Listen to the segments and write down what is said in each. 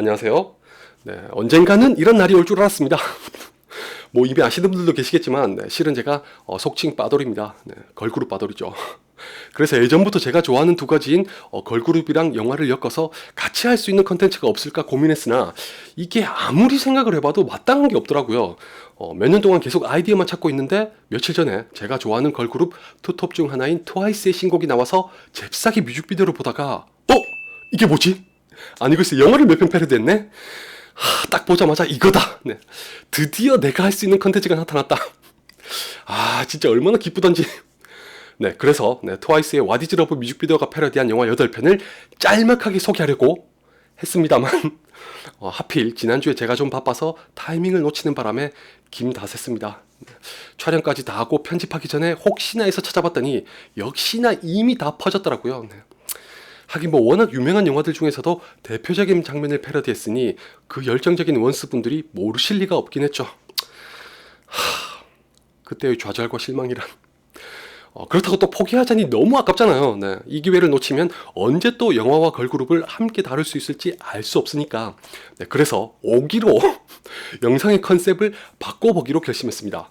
안녕하세요. 네, 언젠가는 이런 날이 올 줄 알았습니다. 뭐 이미 아시는 분들도 계시겠지만 네, 실은 제가 어, 속칭 빠돌입니다. 네, 걸그룹 빠돌이죠. 그래서 예전부터 제가 좋아하는 두 가지인 어, 걸그룹이랑 영화를 엮어서 같이 할 수 있는 컨텐츠가 없을까 고민했으나 이게 아무리 생각을 해봐도 마땅한 게 없더라고요. 어, 몇 년 동안 계속 아이디어만 찾고 있는데 며칠 전에 제가 좋아하는 걸그룹 투톱 중 하나인 트와이스의 신곡이 나와서 잽싸게 뮤직비디오를 보다가 어? 이게 뭐지? 아니 글쎄 영화를 몇 편 패러디했네? 하, 딱 보자마자 이거다. 네. 드디어 내가 할 수 있는 컨텐츠가 나타났다. 아 진짜 얼마나 기쁘던지. 네, 그래서 네, 트와이스의 와디즈 러브 뮤직비디오가 패러디한 영화 8편을 짤막하게 소개하려고 했습니다만 어, 하필 지난주에 제가 좀 바빠서 타이밍을 놓치는 바람에 김다샜습니다. 네, 촬영까지 다 하고 편집하기 전에 혹시나 해서 찾아봤더니 역시나 이미 다 퍼졌더라고요. 네. 하긴 뭐 워낙 유명한 영화들 중에서도 대표적인 장면을 패러디했으니 그 열정적인 원스 분들이 모르실 리가 없긴 했죠. 하, 그때의 좌절과 실망이란. 어, 그렇다고 또 포기하자니 너무 아깝잖아요. 네, 이 기회를 놓치면 언제 또 영화와 걸그룹을 함께 다룰 수 있을지 알 수 없으니까. 네, 그래서 오기로 영상의 컨셉을 바꿔보기로 결심했습니다.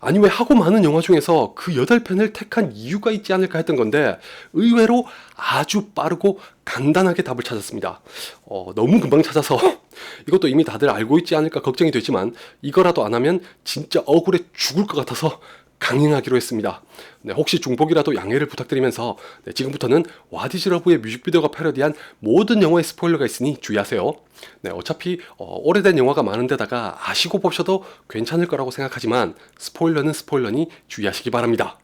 아니 왜 하고 많은 영화 중에서 그 8편을 택한 이유가 있지 않을까 했던 건데 의외로 아주 빠르고 간단하게 답을 찾았습니다. 어, 너무 금방 찾아서 이것도 이미 다들 알고 있지 않을까 걱정이 되지만 이거라도 안 하면 진짜 억울해 죽을 것 같아서 강행하기로 했습니다. 네, 혹시 중복이라도 양해를 부탁드리면서 네, 지금부터는 와디즈 러브의 뮤직비디오가 패러디한 모든 영화의 스포일러가 있으니 주의하세요. 네, 어차피 어, 오래된 영화가 많은데다가 아시고 보셔도 괜찮을 거라고 생각하지만 스포일러는 스포일러니 주의하시기 바랍니다.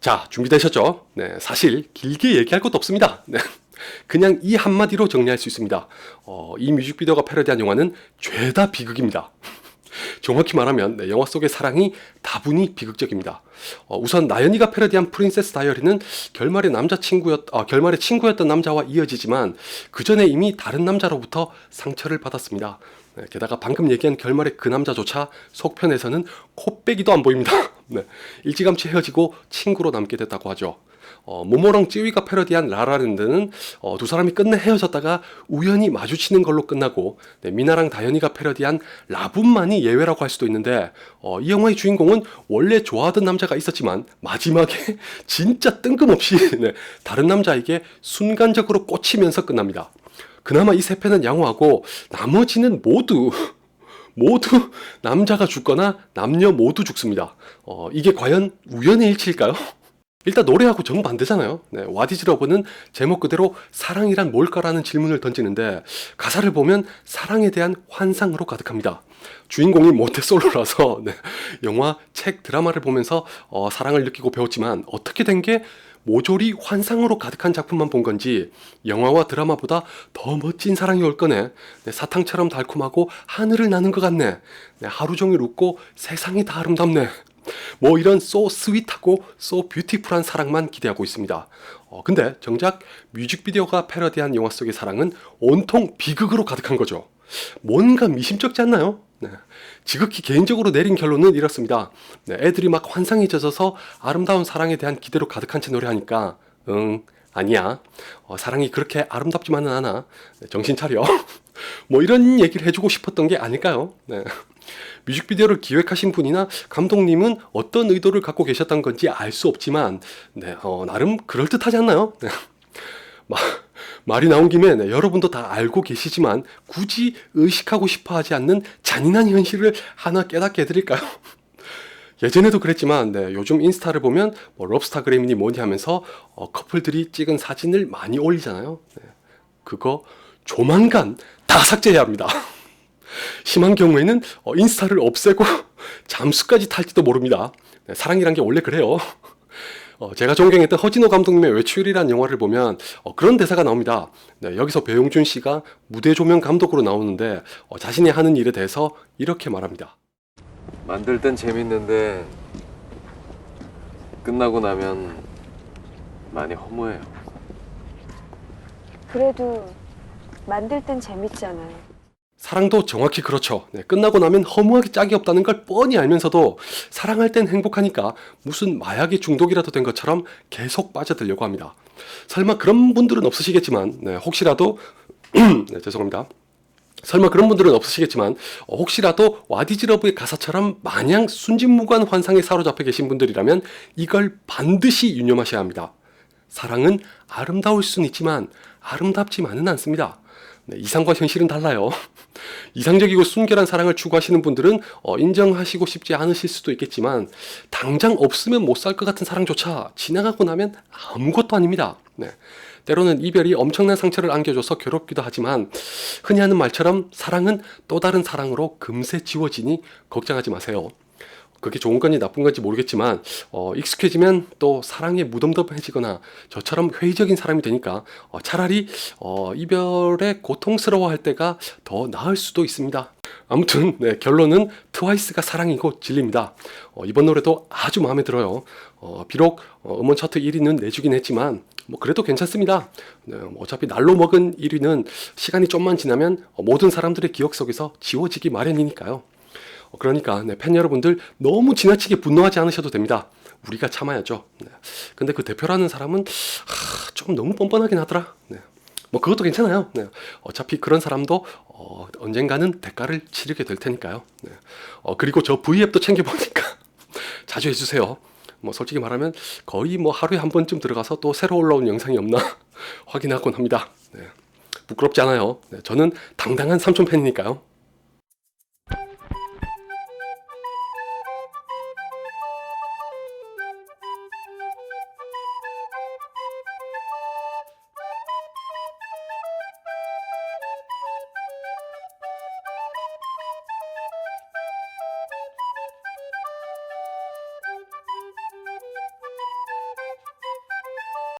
자, 준비되셨죠? 네, 사실 길게 얘기할 것도 없습니다. 네. 그냥 이 한마디로 정리할 수 있습니다. 어, 이 뮤직비디오가 패러디한 영화는 죄다 비극입니다. 정확히 말하면 네, 영화 속의 사랑이 다분히 비극적입니다. 어, 우선 나연이가 패러디한 프린세스 다이어리는 결말의 남자친구였, 어, 결말의 친구였던 남자와 이어지지만 그 전에 이미 다른 남자로부터 상처를 받았습니다. 네, 게다가 방금 얘기한 결말의 그 남자조차 속편에서는 코빼기도 안 보입니다. 네, 일찌감치 헤어지고 친구로 남게 됐다고 하죠. 어, 모모랑 찌위가 패러디한 라라랜드는 어, 두 사람이 끝내 헤어졌다가 우연히 마주치는 걸로 끝나고 네, 미나랑 다현이가 패러디한 라분만이 예외라고 할 수도 있는데 어, 이 영화의 주인공은 원래 좋아하던 남자가 있었지만 마지막에 진짜 뜬금없이 네, 다른 남자에게 순간적으로 꽂히면서 끝납니다. 그나마 이 세 편은 양호하고 나머지는 모두 모두 남자가 죽거나 남녀 모두 죽습니다. 어, 이게 과연 우연의 일치일까요? 일단 노래하고 정반대잖아요. 네, 와디즈 러브는 제목 그대로 사랑이란 뭘까라는 질문을 던지는데 가사를 보면 사랑에 대한 환상으로 가득합니다. 주인공이 모태솔로라서 네, 영화, 책, 드라마를 보면서 어, 사랑을 느끼고 배웠지만 어떻게 된 게 모조리 환상으로 가득한 작품만 본 건지 영화와 드라마보다 더 멋진 사랑이 올 거네. 네, 사탕처럼 달콤하고 하늘을 나는 것 같네. 네, 하루 종일 웃고 세상이 다 아름답네. 뭐 이런 so 스윗하고 so 뷰티풀한 사랑만 기대하고 있습니다. 어, 근데 정작 뮤직비디오가 패러디한 영화 속의 사랑은 온통 비극으로 가득한 거죠. 뭔가 미심쩍지 않나요? 네. 지극히 개인적으로 내린 결론은 이렇습니다. 네, 애들이 막 환상에 젖어서 아름다운 사랑에 대한 기대로 가득한 채 노래하니까 응 아니야 어, 사랑이 그렇게 아름답지만은 않아 네, 정신 차려 뭐 이런 얘기를 해주고 싶었던 게 아닐까요? 네. 뮤직비디오를 기획하신 분이나 감독님은 어떤 의도를 갖고 계셨던 건지 알 수 없지만 네, 어, 나름 그럴듯하지 않나요? 네. 마, 말이 나온 김에 네, 여러분도 다 알고 계시지만 굳이 의식하고 싶어 하지 않는 잔인한 현실을 하나 깨닫게 해드릴까요? 예전에도 그랬지만 네, 요즘 인스타를 보면 뭐 럽스타그램이니 뭐니 하면서 어, 커플들이 찍은 사진을 많이 올리잖아요. 네, 그거 조만간 다 삭제해야 합니다. 심한 경우에는 어, 인스타를 없애고 잠수까지 탈지도 모릅니다. 네, 사랑이란 게 원래 그래요. 어, 제가 존경했던 허진호 감독님의 외출이라는 영화를 보면 어, 그런 대사가 나옵니다. 네, 여기서 배용준 씨가 무대 조명 감독으로 나오는데 어, 자신이 하는 일에 대해서 이렇게 말합니다. 만들 땐 재밌는데 끝나고 나면 많이 허무해요. 그래도 만들 땐 재밌잖아요. 사랑도 정확히 그렇죠. 네, 끝나고 나면 허무하기 짝이 없다는 걸 뻔히 알면서도 사랑할 땐 행복하니까 무슨 마약의 중독이라도 된 것처럼 계속 빠져들려고 합니다. 설마 그런 분들은 없으시겠지만 네, 혹시라도 네, 죄송합니다. 설마 그런 분들은 없으시겠지만 어, 혹시라도 와디즈러브의 가사처럼 마냥 순진무구한 환상에 사로잡혀 계신 분들이라면 이걸 반드시 유념하셔야 합니다. 사랑은 아름다울 수는 있지만 아름답지만은 않습니다. 네, 이상과 현실은 달라요. 이상적이고 순결한 사랑을 추구하시는 분들은 어, 인정하시고 싶지 않으실 수도 있겠지만 당장 없으면 못 살 것 같은 사랑조차 지나가고 나면 아무것도 아닙니다. 네. 때로는 이별이 엄청난 상처를 안겨줘서 괴롭기도 하지만 흔히 하는 말처럼 사랑은 또 다른 사랑으로 금세 지워지니 걱정하지 마세요. 그게 좋은 건지 나쁜 건지 모르겠지만 어, 익숙해지면 또 사랑에 무덤덤해지거나 저처럼 회의적인 사람이 되니까 어, 차라리 어, 이별에 고통스러워할 때가 더 나을 수도 있습니다. 아무튼 네, 결론은 트와이스가 사랑이고 진리입니다. 어, 이번 노래도 아주 마음에 들어요. 어, 비록 어, 음원 차트 1위는 내주긴 했지만 뭐 그래도 괜찮습니다. 네, 뭐 어차피 날로 먹은 1위는 시간이 좀만 지나면 어, 모든 사람들의 기억 속에서 지워지기 마련이니까요. 어, 그러니까 네, 팬 여러분들 너무 지나치게 분노하지 않으셔도 됩니다. 우리가 참아야죠. 네. 근데 그 대표라는 사람은 하, 좀 너무 뻔뻔하긴 하더라. 네. 뭐 그것도 괜찮아요. 네. 어차피 그런 사람도 어, 언젠가는 대가를 치르게 될 테니까요. 네. 어, 그리고 저 V앱도 챙겨보니까 자주 해주세요. 뭐 솔직히 말하면 거의 뭐 하루에 한 번쯤 들어가서 또 새로 올라온 영상이 없나 확인하곤 합니다. 네. 부끄럽지 않아요. 네. 저는 당당한 삼촌 팬이니까요.